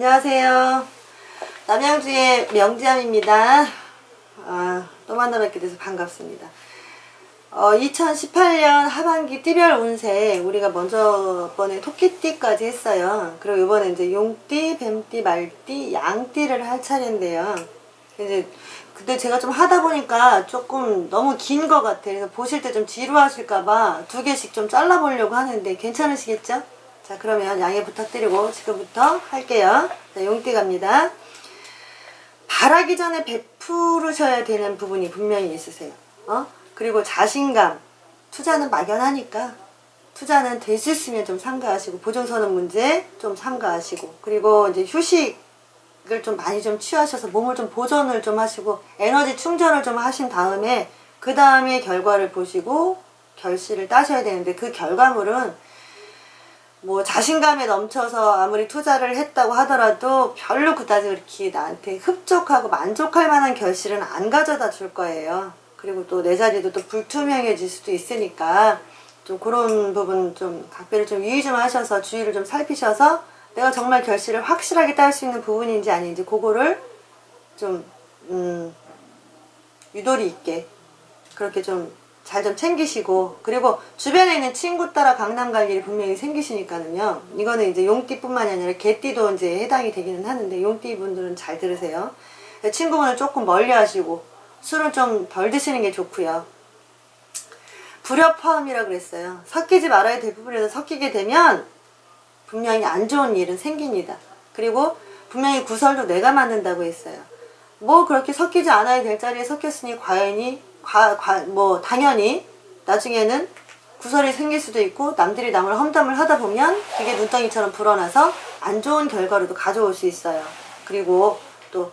안녕하세요. 남양주의 명지암입니다. 아, 또 만나 뵙게 돼서 반갑습니다. 어, 2018년 하반기 띠별 운세 우리가 먼저 번에 토끼띠까지 했어요. 그리고 이번에 이제 용띠, 뱀띠, 말띠, 양띠를 할 차례인데요. 이제 근데 제가 좀 하다 보니까 조금 너무 긴 것 같아요. 그래서 보실 때 좀 지루하실까봐 두 개씩 좀 잘라보려고 하는데 괜찮으시겠죠? 자 그러면 양해 부탁드리고 지금부터 할게요. 자, 용띠 갑니다. 바라기 전에 베푸르셔야 되는 부분이 분명히 있으세요. 어? 그리고 자신감. 투자는 막연하니까 투자는 될 수 있으면 좀 삼가하시고 보증서는 문제 좀 삼가하시고 그리고 이제 휴식을 좀 많이 좀 취하셔서 몸을 좀 보존을 좀 하시고 에너지 충전을 좀 하신 다음에 그 다음에 결과를 보시고 결실을 따셔야 되는데 그 결과물은 뭐 자신감에 넘쳐서 아무리 투자를 했다고 하더라도 별로 그다지 그렇게 나한테 흡족하고 만족할 만한 결실은 안 가져다 줄 거예요. 그리고 또 내 자리도 또 불투명해질 수도 있으니까 좀 그런 부분 좀 각별히 좀 유의 좀 하셔서 주의를 좀 살피셔서 내가 정말 결실을 확실하게 딸 수 있는 부분인지 아닌지 그거를 좀 음, 유도리 있게 그렇게 좀 잘 좀 챙기시고 그리고 주변에 있는 친구 따라 강남 갈 일이 분명히 생기시니까는요. 이거는 이제 용띠뿐만이 아니라 개띠도 이제 해당이 되기는 하는데 용띠 분들은 잘 들으세요. 친구분을 조금 멀리 하시고 술은 좀 덜 드시는 게 좋고요. 불협화음이라 그랬어요. 섞이지 말아야 될 부분에서 섞이게 되면 분명히 안 좋은 일은 생깁니다. 그리고 분명히 구설도 내가 만든다고 했어요. 뭐 그렇게 섞이지 않아야 될 자리에 섞였으니 과연이 과, 과, 뭐 당연히 나중에는 구설이 생길 수도 있고 남들이 남을 험담을 하다 보면 그게 눈덩이처럼 불어나서 안 좋은 결과로도 가져올 수 있어요. 그리고 또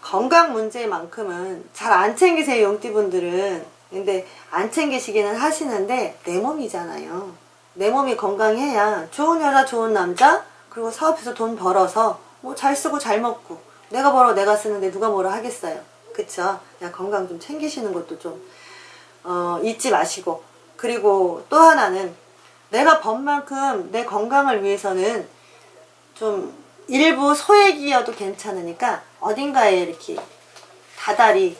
건강 문제만큼은 잘 안 챙기세요 용띠분들은. 근데 안 챙기시기는 하시는데 내 몸이잖아요. 내 몸이 건강해야 좋은 여자 좋은 남자 그리고 사업해서 돈 벌어서 뭐 잘 쓰고 잘 먹고 내가 벌어 내가 쓰는데 누가 뭐라 하겠어요. 그쵸? 야, 건강 좀 챙기시는 것도 좀, 어, 잊지 마시고. 그리고 또 하나는 내가 번 만큼 내 건강을 위해서는 좀 일부 소액이어도 괜찮으니까 어딘가에 이렇게 다달이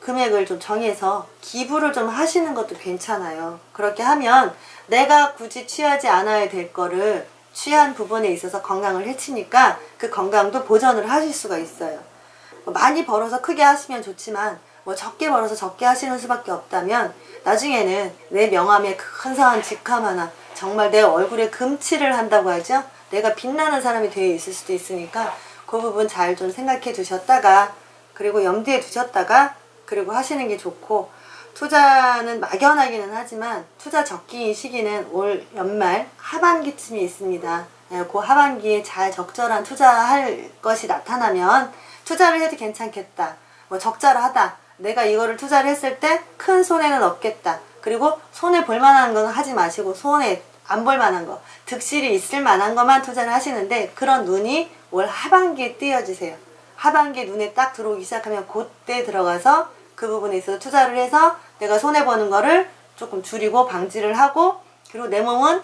금액을 좀 정해서 기부를 좀 하시는 것도 괜찮아요. 그렇게 하면 내가 굳이 취하지 않아야 될 거를 취한 부분에 있어서 건강을 해치니까 그 건강도 보전을 하실 수가 있어요. 뭐 많이 벌어서 크게 하시면 좋지만 뭐 적게 벌어서 적게 하시는 수밖에 없다면 나중에는 내 명함에 근사한 직함 하나 정말 내 얼굴에 금칠을 한다고 하죠. 내가 빛나는 사람이 되어 있을 수도 있으니까 그 부분 잘 좀 생각해 두셨다가 그리고 염두에 두셨다가 그리고 하시는 게 좋고 투자는 막연하기는 하지만 투자 적기 시기는 올 연말 하반기쯤이 있습니다. 네, 그 하반기에 잘 적절한 투자할 것이 나타나면 투자를 해도 괜찮겠다. 뭐 적자를 하다. 내가 이거를 투자를 했을 때 큰 손해는 없겠다. 그리고 손해 볼 만한 건 하지 마시고 손해 안 볼 만한 거, 득실이 있을 만한 것만 투자를 하시는데 그런 눈이 올 하반기에 띄어지세요. 하반기에 눈에 딱 들어오기 시작하면 그때 들어가서 그 부분에 있어서 투자를 해서 내가 손해 보는 거를 조금 줄이고 방지를 하고 그리고 내 몸은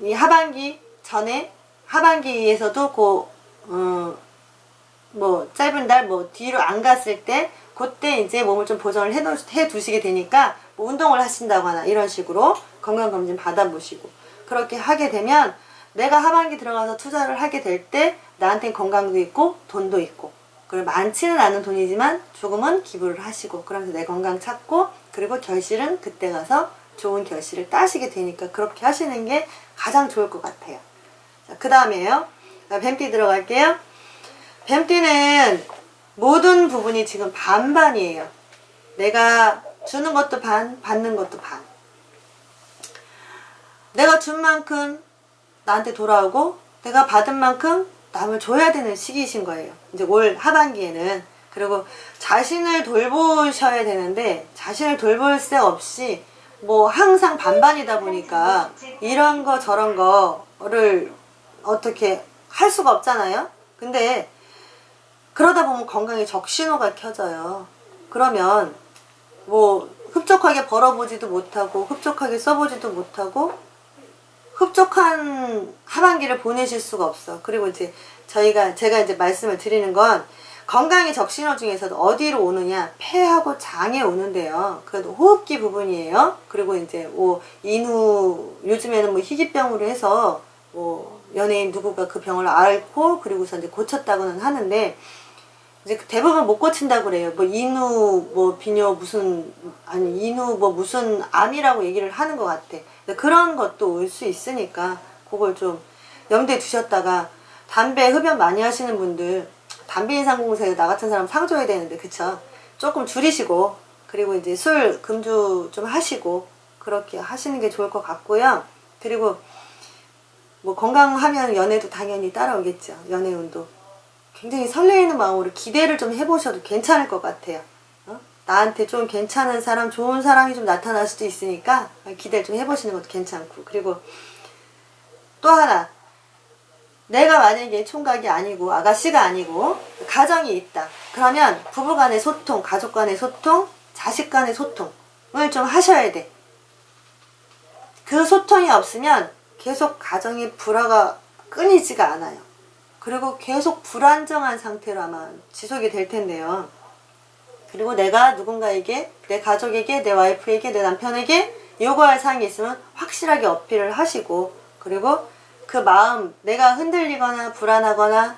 이 하반기 전에 하반기에서도 그 어, 뭐 짧은 날 뭐 뒤로 안 갔을 때 그때 이제 몸을 좀 보정을 해, 해 두 시게 되니까 뭐 운동을 하신다거나 이런 식으로 건강검진 받아보시고 그렇게 하게 되면 내가 하반기 들어가서 투자를 하게 될 때 나한테는 건강도 있고 돈도 있고 그리고 많지는 않은 돈이지만 조금은 기부를 하시고 그러면서 내 건강 찾고 그리고 결실은 그때 가서 좋은 결실을 따시게 되니까 그렇게 하시는 게 가장 좋을 것 같아요. 그 다음에요. 뱀띠 들어갈게요. 뱀띠는 모든 부분이 지금 반반이에요. 내가 주는 것도 반, 받는 것도 반. 내가 준 만큼 나한테 돌아오고 내가 받은 만큼 남을 줘야 되는 시기이신 거예요. 이제 올 하반기에는. 그리고 자신을 돌보셔야 되는데 자신을 돌볼 새 없이 뭐 항상 반반이다 보니까 이런 거 저런 거를 어떻게 할 수가 없잖아요. 근데 그러다 보면 건강에 적신호가 켜져요. 그러면 뭐 흡족하게 벌어보지도 못하고 흡족하게 써보지도 못하고 흡족한 하반기를 보내실 수가 없어. 그리고 이제 저희가 제가 이제 말씀을 드리는 건 건강의 적신호 중에서도 어디로 오느냐 폐하고 장에 오는데요. 그래도 호흡기 부분이에요. 그리고 이제 뭐 인후 요즘에는 뭐 희귀병으로 해서 뭐 연예인 누구가 그 병을 앓고 그리고서 이제 고쳤다고는 하는데 이제 대부분 못 고친다고 그래요. 뭐 인후 뭐 비뇨 무슨 아니 인후 뭐 무슨 암이라고 얘기를 하는 것 같아. 그런 것도 올 수 있으니까 그걸 좀 염두에 두셨다가 담배 흡연 많이 하시는 분들 담배 인상공사에 나 같은 사람 상 줘야 되는데 그쵸? 조금 줄이시고 그리고 이제 술 금주 좀 하시고 그렇게 하시는 게 좋을 것 같고요. 그리고 뭐 건강하면 연애도 당연히 따라오겠죠. 연애 운도. 굉장히 설레이는 마음으로 기대를 좀 해보셔도 괜찮을 것 같아요. 어? 나한테 좀 괜찮은 사람, 좋은 사람이 좀 나타날 수도 있으니까 기대를 좀 해보시는 것도 괜찮고. 그리고 또 하나. 내가 만약에 총각이 아니고 아가씨가 아니고 가정이 있다. 그러면 부부 간의 소통, 가족 간의 소통, 자식 간의 소통을 좀 하셔야 돼. 그 소통이 없으면 계속 가정의 불화가 끊이지가 않아요. 그리고 계속 불안정한 상태로 아마 지속이 될 텐데요. 그리고 내가 누군가에게, 내 가족에게, 내 와이프에게, 내 남편에게 요구할 사항이 있으면 확실하게 어필을 하시고, 그리고 그 마음, 내가 흔들리거나 불안하거나,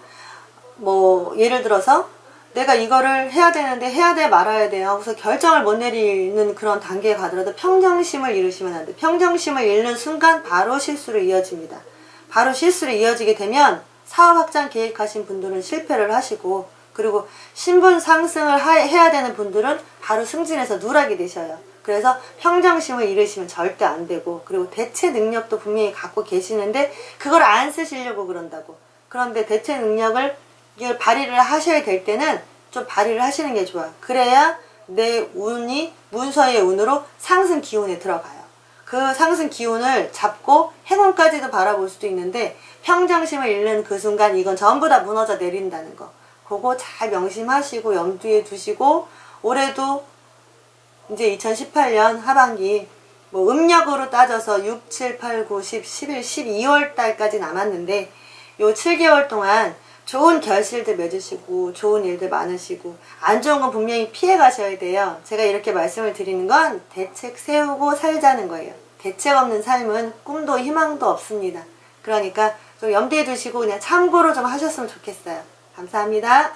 뭐, 예를 들어서, 내가 이거를 해야 되는데 해야 돼 말아야 돼요. 하고서 결정을 못 내리는 그런 단계에 가더라도 평정심을 잃으시면 안 돼. 평정심을 잃는 순간 바로 실수로 이어집니다. 바로 실수로 이어지게 되면 사업 확장 계획하신 분들은 실패를 하시고 그리고 신분 상승을 하, 해야 되는 분들은 바로 승진해서 누락이 되셔요. 그래서 평정심을 잃으시면 절대 안 되고 그리고 대체 능력도 분명히 갖고 계시는데 그걸 안 쓰시려고 그런다고. 그런데 대체 능력을 이걸 발휘를 하셔야 될 때는 좀 발휘를 하시는 게 좋아요. 그래야 내 운이 문서의 운으로 상승 기운에 들어가요. 그 상승 기운을 잡고 행운까지도 바라볼 수도 있는데 평정심을 잃는 그 순간 이건 전부 다 무너져 내린다는 거. 그거 잘 명심하시고 염두에 두시고 올해도 이제 2018년 하반기 뭐 음력으로 따져서 6, 7, 8, 9, 10, 11, 12월 달까지 남았는데 요 7개월 동안 좋은 결실들 맺으시고 좋은 일들 많으시고 안 좋은 건 분명히 피해 가셔야 돼요. 제가 이렇게 말씀을 드리는 건 대책 세우고 살자는 거예요. 대책 없는 삶은 꿈도 희망도 없습니다. 그러니까 좀 염두에 두시고 그냥 참고로 좀 하셨으면 좋겠어요. 감사합니다.